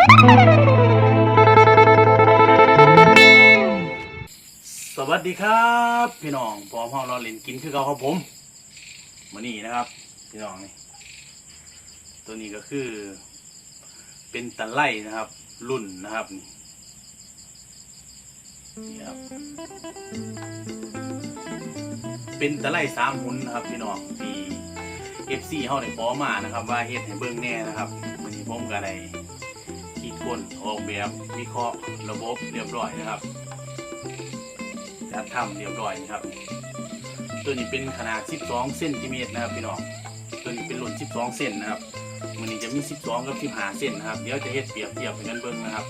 สวัสดีครับ พี่น้องพร้อมห้องรอเล่นกินคือเขาครับผมมานี่นะครับ พี่น้องนี่ตัวนี้ก็คือ เป็นตะไลนะครับ รุ่นนะครับนี่นี่ครับ เป็นตะไลสามหุ่นนะครับ พี่น้องที่เอฟซีเขาได้อมมานะครับ ว่าเฮ็ดให้เบิ่งแน่นะครับมันนี้ผมก็ได้ คนออกแบบวิเคราะห์ระบบเรียบร้อยนะครับจัดทำเรียบร้อยนะครับ ตัวนี้เป็นขนาด 12เซนติเมตรนะครับพี่น้องตัวนี้เป็นรุ่น 12 เซนนะครับมันนี้จะมี 12 กับ 15 เซนนะครับ เดี๋ยวจะเฮ็ดเปรียบเทียบให้กันเบิ่งนะครับ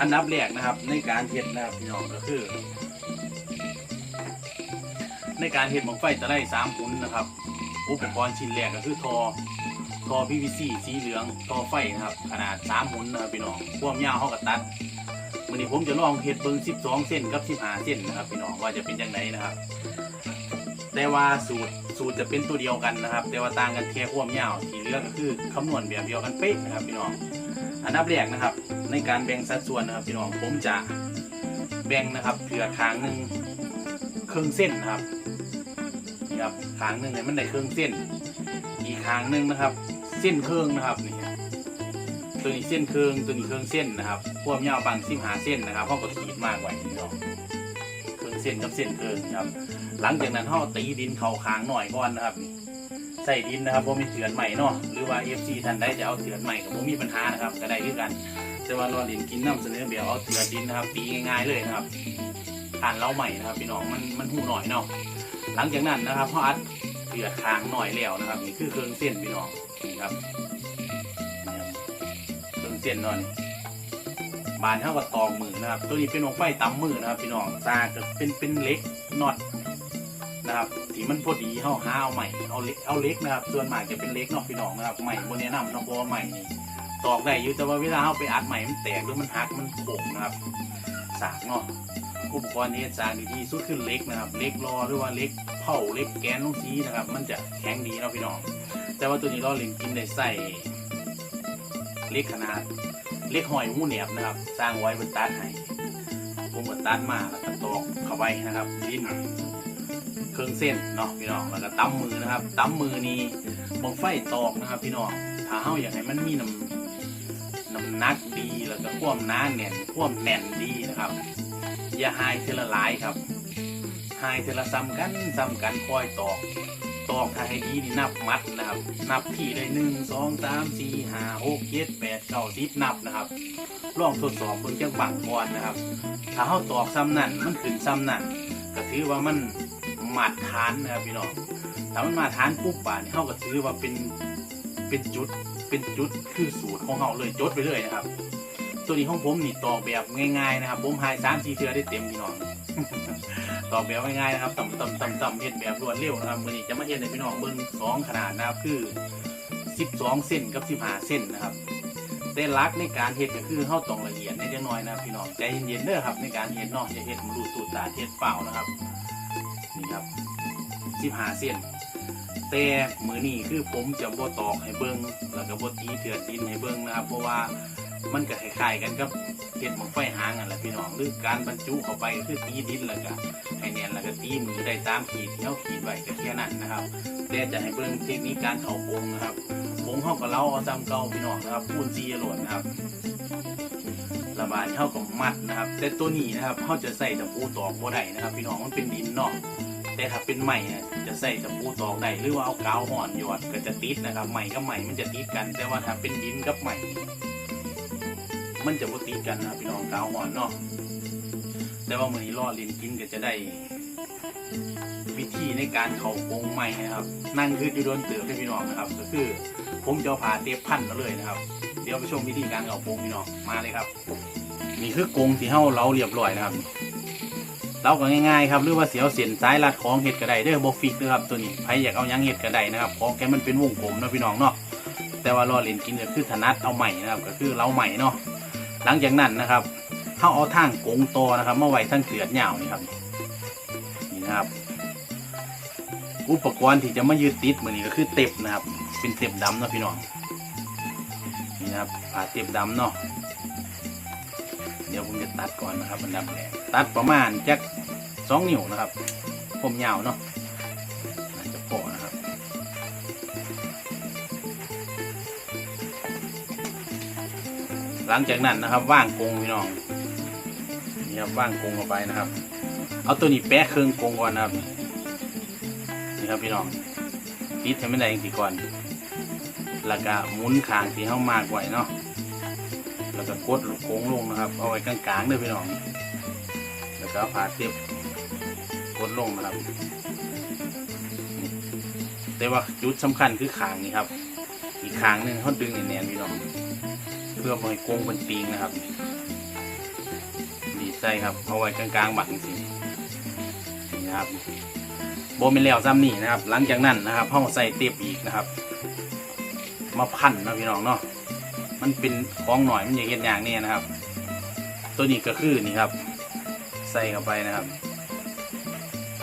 อันดับแรกนะครับ ในการเฮ็ดนะครับพี่น้องก็คือ ในการเฮ็ดบังไฟตะไลสามหุ่นนะครับ อุปกรณ์ชิ้นแรกก็คือทอ ทอ PVC สีเหลืองทอไฟนะครับ ขนาด3หุ่นนะครับพี่น้องความยาวเท่ากับตัดวันนี้ผมจะลองเฮ็ดเบิ้ง12 เส้นกับ15เส้นนะครับพี่น้องว่าจะเป็นยังไงนะครับ แต่ว่าสูตรสูตรจะเป็นตัวเดียวกันนะครับ แต่ว่าต่างกันแค่ความยาวที่เหลืองก็คือคำนวณแบบเดียวกันเป๊ะนะครับพี่น้องอันดับแรกนะครับ ในการแบ่งสัดส่วนนะครับพี่น้องผมจะแบ่งนะครับเผื่อคางหนึ่งครึ่งเส้นนะครับนี่ครับคางหนึ่งเนี่ยมันได้ครึ่งเส้น อีกคางหนึ่งนะครับ เส้นเครึ่งนะครับนี่ตัวนี้เส้นเครื่องตัวนี้เครื่องเส้นนะครับความยาวบางสิบหาเส้นนะครับเขาก็ขีดมากไว้พี่น้องเครื่องเส้นกับเส้นเครื่องนะครับ หลังจากนั้นเขาตีดินเข่าค้างหน่อยก่อนนะครับนี่ใส่ดินนะครับผมมีเถื่อนใหม่เนาะหรือว่า FC ท่านใดจะเอาเถื่อนใหม่กับผมมีปัญหานะครับก็ได้ด้วยกัน แต่ว่าเราดินกินน้ำเสนอเบียวเอาเถื่อนดินนะครับตีง่ายๆเลยนะครับผ่านเล้าใหม่นะครับพี่น้องมันมันหูหน่อยเนาะหลังจากนั้นนะครับเขาอัดเถื่อนค้างหน่อยแล้วนะครับนี่คือเครื่องเส้นพี่น้อง นี่ครับนี่ครับเครื่องเส้นนอนบานเท่ากับตองมือนะครับ ตัวนี้เป็นวงไฟตำมือนะครับ พี่น้องซาจะเป็นเป็นเล็กน็อตนะครับที่มันพอดีเข้าหาเอาใหม่เอาเล็กเอาเล็กนะครับ ส่วนใหมากจะเป็นเล็กเนาะพี่น้องนะครับใหม่บนแนะนำน้องบอใหม่นี่ตอกได้อยู่แต่ว่าเวลาเอาไปอัดใหม่มันแตกหรือมันหักมันโป่งนะครับ สากเนาะ อุปกรณ์นี้สากดีที่สุดคือเล็กนะครับเล็กรอหรือว่าเล็กเผาเล็กแกนลงซีนะครับ มันจะแข็งดีเนาะพี่น้อง แต่ว่าตัวนี้เราเล่นกินได้ใส่เล็กขนาดเล็กหอยหูเหนียบนะครับ สร้างไว้บนตัดให้ผมบนตัดมาแล้วก็ตอกเข้าไปนะครับดิ้นเครื่องเส้นเนาะพี่น้องแล้วก็ตั้มมือนะครับตั้มมือนี้บังไฟตอกนะครับ พี่น้องถ้าเฮาอยากให้มันมีน้ำน้ำหนักดีแล้วก็ความหนาแน่นความแน่นดีนะครับ อย่าหายเทละหลายครับหายเทละซ้ำกันซ้ำกันคอยตอกตอกถ้าให้ดีนี่นับมัดนะครับ นับที่ได้หนึ่งสองสามสี่ห้าหกเจ็ดแปดเก้าสิบนับนะครับลองทดสอบเบิ่งจังบังก่อนนะครับ ถ้าเขาตอกซ้ำนั่นมันขึ้นซ้ำนั่นก็ถือว่ามันมาตรฐานนะครับพี่น้องถ้ามันมาฐานปุ๊บป่านเขาก็ถือว่าเป็นเป็นจุดเป็นจุดคือสูตรของเขาเลยจดไปเลยนะครับ ตัวนี้ของผมนี่ตอกแบบง่ายๆนะครับ ผมหายสามสี่เทือได้เต็มพี่น้อง ตอบแบบง่ายๆนะครับต่ำต่ำต่ำต่ำเห็ดแบบรวดเร็วนะครับวันนี้จะมาเห็ดในพี่น้องเบิ้งสองขนาดนะครับคือ12เส้นกับ15เส้นนะครับแต่ลักในการเห็ดก็คือเข้าตรงละเอียดในเล็กน้อยนะพี่น้องใจเย็นๆเด้อครับ ในการเห็ดนอย่าเห็ดมันรูดตูดตาเห็ดเปล่านะครับนี่ครับ15เส้นแต่มือนี้คือผมจะบ่ตอกให้เบิ้งแล้วก็บ่ตีเถื่อนดินให้เบิ้งนะครับ เพราะว่า มันก็คล้ายๆกันกับเห็ดหมกไฟหางอะแหละพี่น้องหรือการบรรจุเข้าไปคือตีดินแล้วก็ให้แน่นแล้วก็ตีมือได้ตามขีดที่เขาขีดไว้ก็แค่นั้นนะครับแต่จะให้เบิ่งเทคนิคการเข้าโปงนะครับโปงเข้ากับเราเอาซ้ำเก่าพี่น้องนะครับปูนซีโหลดนะครับระบายเข้ากับมัดนะครับ แต่ตัวนี้นะครับเขาจะใส่ตะปูตอกบ่ได้นะครับ พี่น้องมันเป็นดินเนาะแต่ถ้าเป็นใหม่จะใส่ตะปูตอกได้หรือว่าเอากาวห่อนหยอดก็จะติดนะครับใหม่กับใหม่มันจะติดกัน แต่ว่าถ้าเป็นดินกับใหม่ มันจะบ่ติดกันนะพี่น้องกาวห่อนเนาะแต่ว่ามือนี้ล่อลินกินก็จะได้ วิธีในการเข่าโปงใหม่นะครับ นั่นคือจุดโดนเตือให้พี่น้องนะครับ ก็คือผมจะเอาผ่าเทปพันมาเลยนะครับ เดี๋ยวไปชมวิธีการเข่าโปงพี่น้องมาเลยครับนี่คือกงที่เฮาเราเรียบร้อยนะครับเราก็ง่ายๆครับหรือว่าเสียวเสียนซ้ายลัดของเห็ดกระไดเด้อบฟิกนะครับตัวนี้ใครอยากเอายังเห็ดกระไดนะครับขอแกมันเป็นวงกลมนะพี่น้องเนาะแต่ว่าล่อเล่นกินก็คือถนัดเอาใหม่นะครับ ก็คือเราใหม่เนาะ หลังจากนั้นนะครับเขาเอาทางกงโตนะครับมาไว้ทั้งเกลือดเหยาวนี่ครับนี่นะครับ อุปกรณ์ที่จะมายืดติดมือนี้ก็คือเต็บนะครับ เป็นเต็บดำเนาะพี่น้องนี่นะครับผ่าเต็บดำเนาะเดี๋ยวผมจะตัดก่อนนะครับอันดับแรกตัดประมาณจักสองนิ้วนะครับ ผมยาวเนาะ หลังจากนั้นนะครับว่างกงพี่น้องนี่ครับว่างกงออกไปนะครับ เอาตัวนี้แปะเครื่องกงก่อนนะครับนี่ครับพี่น้องปิดให้มันได้จริงๆก่อนแล้วก็หมุนคางที่เข้ามากไว้เนาะแล้วก็กดลูกโค้งลงนะครับ เอาไว้กลางๆเด้อพี่น้อง แล้วก็เอาผ่าเทียบกดลงนะครับแต่ว่าจุดสำคัญคือขางนี่ครับ อีกขางหนึ่งเขาดึงแน่นๆพี่น้อง เพื่อไม่ให้โกงเป็นตีงนะครับดีใจครับเอาไว้กลางๆบัตรจริงๆนี่นะครับโบเป็นแล้วซ้ำนี่นะครับ หลังจากนั้นนะครับห้อใส่เตียบอีกนะครับ มาพันนะพี่น้องเนาะมันเป็นของหน่อยมันอย่างเงี้ยอย่างนี้นะครับ ตัวนี้ก็คือนี่ครับ ใส่เข้าไปนะครับ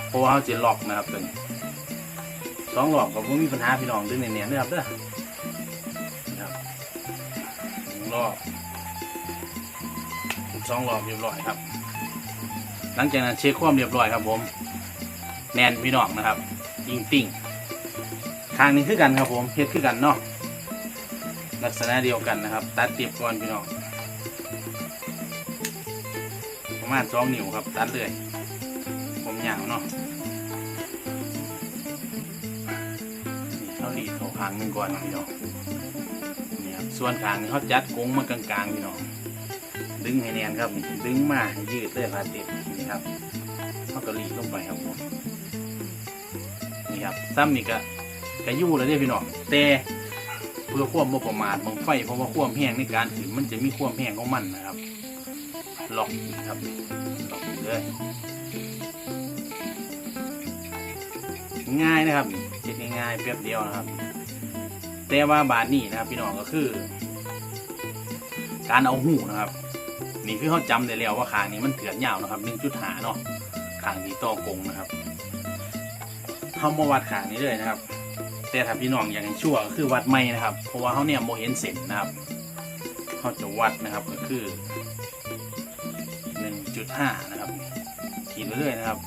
เพราะว่าเขาจะล็อกนะครับตัวนี้สองหลอกก็ไม่มีปัญหาพี่น้องดึงเนียนๆนะครับเด้อ รอบสองรอบเรียบร้อยครับ หลังจากนั้นเช็คความเรียบร้อยครับ ผม แนนพี่น้องนะครับ ยิงติ่งทางนี้คือกันครับผมเฮ็ดคือกันเนาะลักษณะเดียวกันนะครับ ตัดเตียบก่อนพี่น้องประมาณสองนิ้วครับ ตัดเลยผมยาวเนาะนี่เขาหลีเขาคางหนึ่งก่อนพี่น้อง ส่วนคางนี่เขาจัดกงมากลางๆพี่น้องดึงให้แน่นครับ ดึงมาให้ยืดเลยพาเต็มนี่ครับเขาก็หลีดลงไปครับผมนี่ครับซ้ำนี่ก็กระยู่แล้วเนี่ยพี่น้องแต่เพื่อความบ่ประมาทบังไฟเพราะว่าความแห้งในการถือมันจะมีความแห้งของมันนะครับล็อกนะครับล็อกเลยง่ายนะครับเจ็ดง่ายๆแป๊บเดียวนะครับ แต่ว่าบาทนี้นะครับพี่น้องก็คือ การเอาหูนะครับ นี่คือเขาจำได้แล้วว่าคางนี้มันเถื่อนยาวนะครับหนึ่งจุดหาเนาะคางที่ต่อกงนะครับเขามาวัดขางนี้เลยนะครับ แต่ถ้าพี่น้องอยากให้ชั่วก็คือวัดไม่นะครับ เพราะว่าเขาเนี่ยโมเห็นเสร็จนะครับเขาจะวัดนะครับก็คือหนึ่งจุดห้านะครับขีดไปเรื่อยนะครับ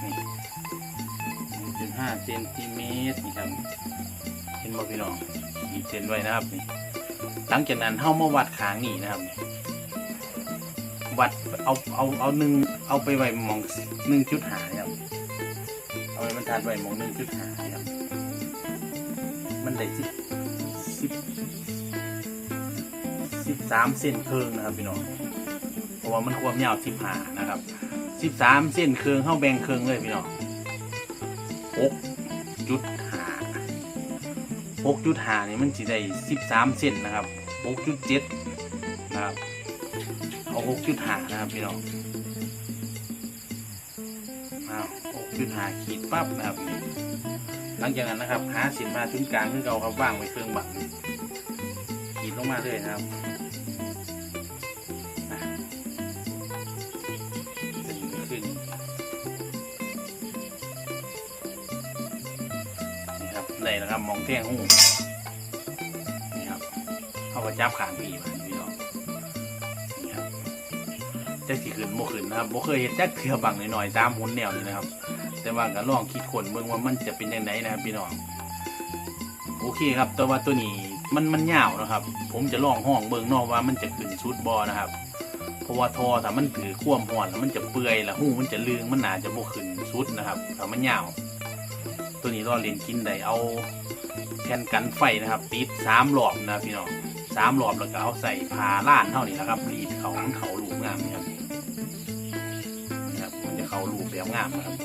หนึ่งจุดห้าเซนติเมตรนี่ครับ บ่พี่น้องขีดเส้นไว้นะครับนี่หลังจากนั้นเฮามาวัดขางนี่นะครับ วัดเอาเอาเอาหนึ่งเอาไปไว้หมองหนึ่งจุดหาครับเอาไว้มันทัดไว้หมองหนึ่งจุดหาครับมันได้สิบสิบสิบสามเส้นเครึ่องนะครับพี่น้องเพราะว่ามันความยาวสิบหานะครับสิบสามเส้นเครื่องเข้าแบ่งเครื่องเลยพี่น้องหกจุด 6กจุดหานี่มันจะได้สิบสามเส้นนะครับหกจุดเจ็ดนะครับ เอาหกจุดหานะครับพี่น้องเอาหกจุดหาขีดปั๊บนะครับ หลังจากนั้นนะครับหาเส้นมาถึงกลางคือเราครับว่างไว้เครื่องบังขีดลงมาเลยนะครับ ได้แล้วครับมองแท่งหูนี่ครับเขาก็จับขางพี่มาพี่น้องนี่ครับจะสีขึ้นโมขึ้นนะครับโมเคยเห็นจักเทือบังหน่อยๆตามหุ่นแนวนี่นะครับ แต่ว่าก็ลองคิดคนเบิ่งว่ามันจะเป็นยังไงนะครับพี่น้องโอเคครับ แต่ว่าตัวนี้มันมันยาวนะครับ ผมจะลองห้องเบิ่งนอกว่ามันจะขึ้นชุดบอนะครับเพราะว่าทอถ้ามันถือควมห่อนแล้วมันจะเปื่อยแล้วหูมันจะลืงมันอาจะโบขึ้นสุดนะครับถ้ามันยาว ตัวนี้รอเรียนกินได้เอาแผ่นกันไฟนะครับติดสามหลอบนะพี่น้องสามหลอบแล้วก็เอาใส่พาล้านเท่านี้นะครับรีดเขามันเขาลูกงามนี่ครับนี่ครับมันจะเขาลูกแบบงามนะครับ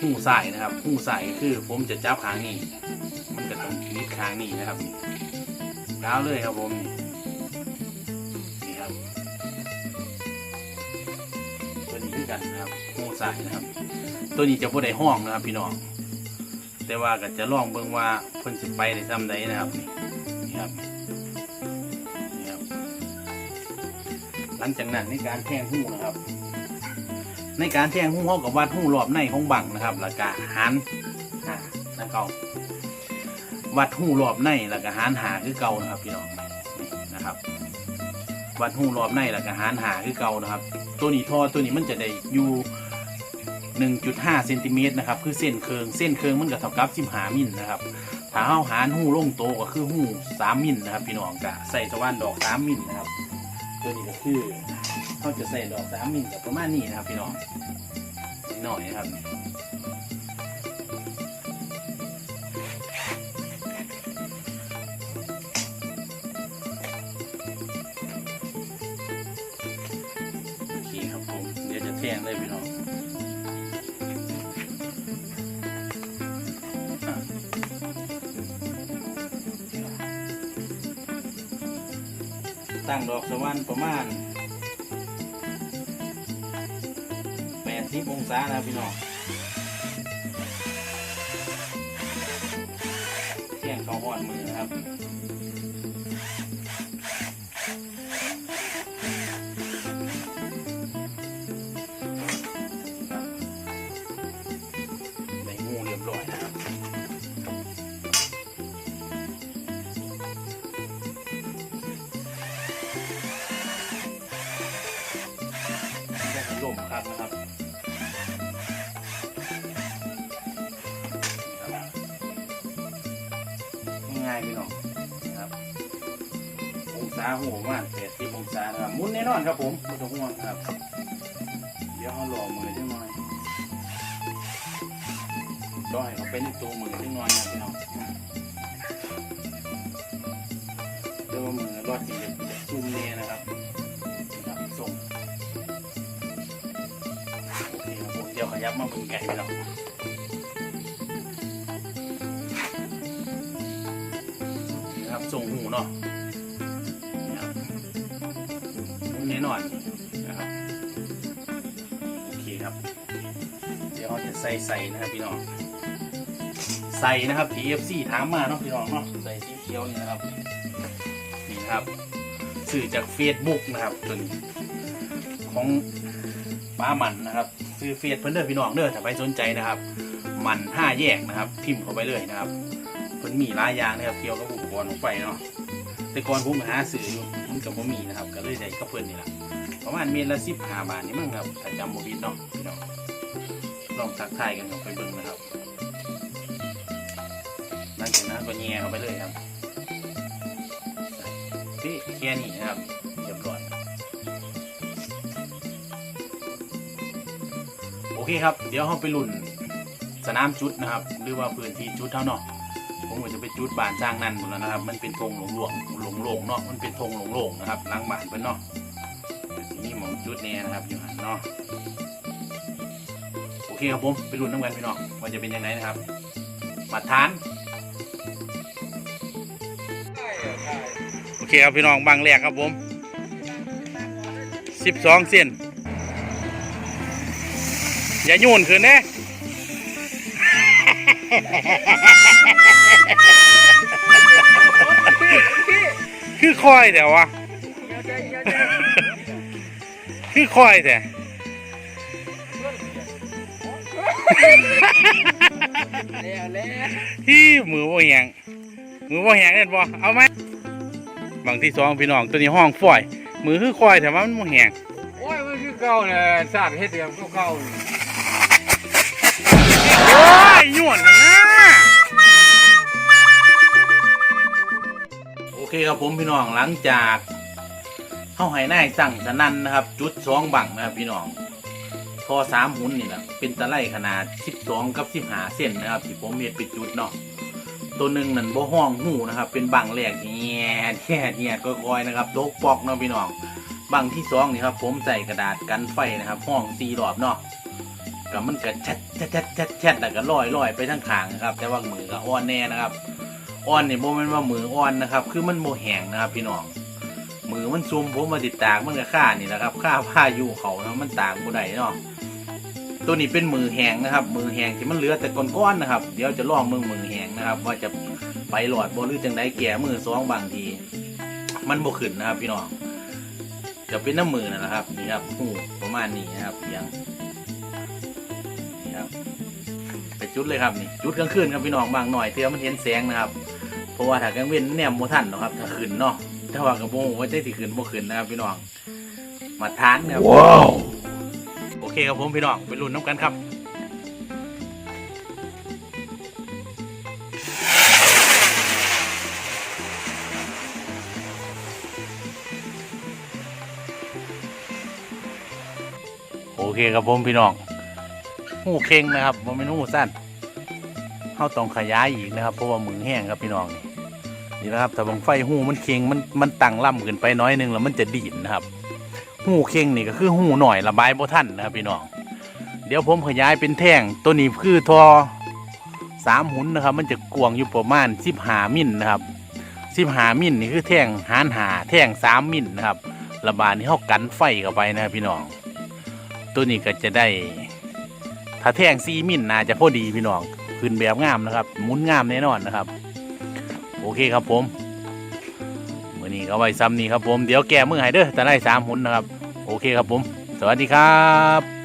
หูใส่นะครับหูใส่คือผมจะจับขางนี้ มันจะต้องนิดขางนี้นะครับดาวเลยครับผมนี่ คือกันนะครับหูใส่นะครับ ตัวนี้จะบ่ได้ห้องนะครับ พี่น้องแต่ว่าก็จะลองเบิ่งว่าเพิ่นสิไปได้ซ้ำใดนะครับนี่นครับนี่ครับ หลังจากนั้นในการแทงหูนะครับ ในการแทงหูเขากับวัดหูรอบในของบังนะครับแล้วก็หันอ่าแล้วก็วัดหูรอบในแล้วก็หันหาคือเก่านะครับ พี่น้องนี่นะครับ วัดหูรอบในแล้วก็หารหาคือเก่านะครับ ตัวนี้ท่อตัวนี้มันจะได้อยู่1.5เซนติเมตรนะครับคือเส้นเคืองเส้นเคืองมันก็เท่ากับ15มิลนะครับถ้าเฮาหารหูลงโตก็คือหู3มิลนะครับ พี่น้องกะใส่สว่านดอก3มิลนะครับ ตัวนี้ก็คือเขาจะใส่ดอก3มิลประมาณนี้นะครับ พี่น้องนิดหน่อยนะครับ ตั้งดอกสวรรค์ประมาณ80องศานะพี่น้องเที่ยงเขาหอดมือนะครับ พี่น้องนะครับองศาหัวมาณแปดสิบองศานะครับมุนแน่นอนครับผมไม่ต้องห่วงครับ เดี๋ยวเอาหล่อมือจังหน่อยก็ให้เขาเป็นตัวมือจังหน่อยนะพี่น้องเดี๋ยวว่ามือรอดดีจะซุ่มเนี่ยนะครับนะครับส่งโอเคครับผมเดี๋ยวขยับมาบิ่งไก่พี่น้อง ใส่ใส่นะครับพี่น้องใส่นะครับ TFC ถามมาเนาะพี่น้องเนาะใส่สีเขียวนี่นะครับนี่ครับสื่อจาก Facebook นะครับตัวนี้ของป้ามันนะครับซื้อเฟซเพิ่นเด้อพี่น้องเด้อถ้าใครสนใจนะครับ มันห้าแยกนะครับ พิมพ์เข้าไปเลยนะครับเพิ่นมีหลายอย่างนะครับเกี่ยวกับอุปกรณ์ของไฟเนาะแต่ก่อนผมหาสื่ออยู่มันกับผมมีนะครับ ก็เลยได้กับเพิ่นนี่แหละประมาณเมตรละสิบห้าบาทนี่มั้งครับถ้าจำโมบิดเนาะพี่น้อง ลองทักทายกันครับไปเบิ่งนะครับหลังจากนั้นก็แง่เข้าไปเลยครับที่แค่นี้นะครับเรียบร้อยโอเคครับ เดี๋ยวเราไปลุ่นสนามจุดนะครับ หรือว่าพื้นที่จุดเท่าเนาะผมก็จะไปจุดบานสร้างนั่นหมดแล้วนะครับ มันเป็นธงหลงหลวงหลงๆเนาะมันเป็นธงหลงหลงนะครับหล้างบานเป็นเนาะนี่หมองจุดเนี่ยนะครับอยู่หันเนาะ คครับผมไปรุ่นน้ำกันพี่น้องว่าจะเป็นยังไงนะครับมาทานโอเคครับพี่น้องบางแรกครับผมสิบสองเส้นอย่าโยนขึ้นนะคือคอยแต่วะคือคอยแต่ แล้วแล้วที่มือว่าแหงมือว่าแหงเล่นบ่เอาไหมบางที่สองพี่น้องตัวนี้ห้องฝอย มือคือคอยแต่ว่ามันบ่แหงโอ้ยมันคือเก่าเลยสาดเฮ็ดเดียวก็เก่าเลยโอ้ยหยวนนะโอเคครับผมพี่น้องหลังจากเข้าให้นาสั่งสนั่นนะครับ จุดสองบังนะครับพี่น้อง อสามหุ่นนี่แหละเป็นตะไลขนาดสิบสองกับสิบห้าเส้นนะครับที่ผมเม็ดไปจุดเนาะตัวหนึ่งนั่นบ่ห้องหูนะครับ เป็นบังแรกที่แง่แง่แง่ก็คอยๆนะครับโดกปอกเนาะพี่น้องบังที่สองนี่ครับ ผมใส่กระดาษกันไฟนะครับ ห้องสี่รอบเนาะก็มันก็ชัดชัดชัดชัดชัดแล้วก็ลอยลอยไปทั้งขางนะครับ แต่ว่ามือก็อ่อนแน่นะครับอ่อนนี่โมเมนว่ามืออ่อนนะครับ คือมันโมแหงนะครับ พี่น้อง มือมันซุ่มผมมาติดตากมันก็ค่านี่แหละครับค่าผ้าอยู่เขานะมันตากบ่ได้เนาะตัวนี้เป็นมือแหงนะครับ มือแหงที่มันเหลือแต่ก้อนๆนะครับ เดี๋ยวจะลองมือมือแหงนะครับ ว่าจะไปหลอดบ่หรือจังไดแก่มือสองบางที มันบ่ขึ้นนะครับ พี่น้องจะเป็นน้ำมือนะครับนี่ครับหูประมาณนี้นะครับเพียงนี่ครับไปจุดเลยครับนี่จุดกลางคืนครับพี่น้องบางหน่อยเพื่อมันเห็นแสงนะครับ เพราะว่าถ้ากลางเว้นแนมโมทันนะครับถ้าคืนเนาะ แต่ว่ากับโมว่าใจสิขึ้นบ่ขึ้นนะครับพี่น้องมาทานนะครับโอเคครับผมพี่น้องไปลุ้นน้ำกันครับโอเคครับผมพี่น้องหูเข่งนะครับผมเป็นหูสั้นเข้าต้องขยายอีกนะครับ เพราะว่ามือแห้งครับพี่น้องนี่ นี่นะครับแต่บางไฟหูมันเข่งมันมันตั้งล่ำขึ้นไปน้อยหนึงแล้วมันจะดีดนะครับ หูเข่งนี่ก็คือหูหน่อยระบายบ่ทันนะครับพี่น้อง เดี๋ยวผมขยายเป็นแท่งตัวนี้คือทอสามหุนนะครับ มันจะกวงอยู่ประมาณสิบหามิลนะครับสิบหามิลนี่คือแท่งหานหาแท่งสามมิลนะครับระบายนี่เขากันไฟเข้าไปนะครับพี่น้อง ตัวนี้ก็จะได้ถ้าแท่งซีมิลน่าจะพอดีพี่น้องขึ้นแบบงามนะครับ มุนงามแน่นอนนะครับ โอเคครับผมมือนี้ก็ไว้ซ้ำนี้ครับผม เดี๋ยวแก้มือให้เด้อแต่ได้สามหุ่นนะครับ โอเคครับผม สวัสดีครับ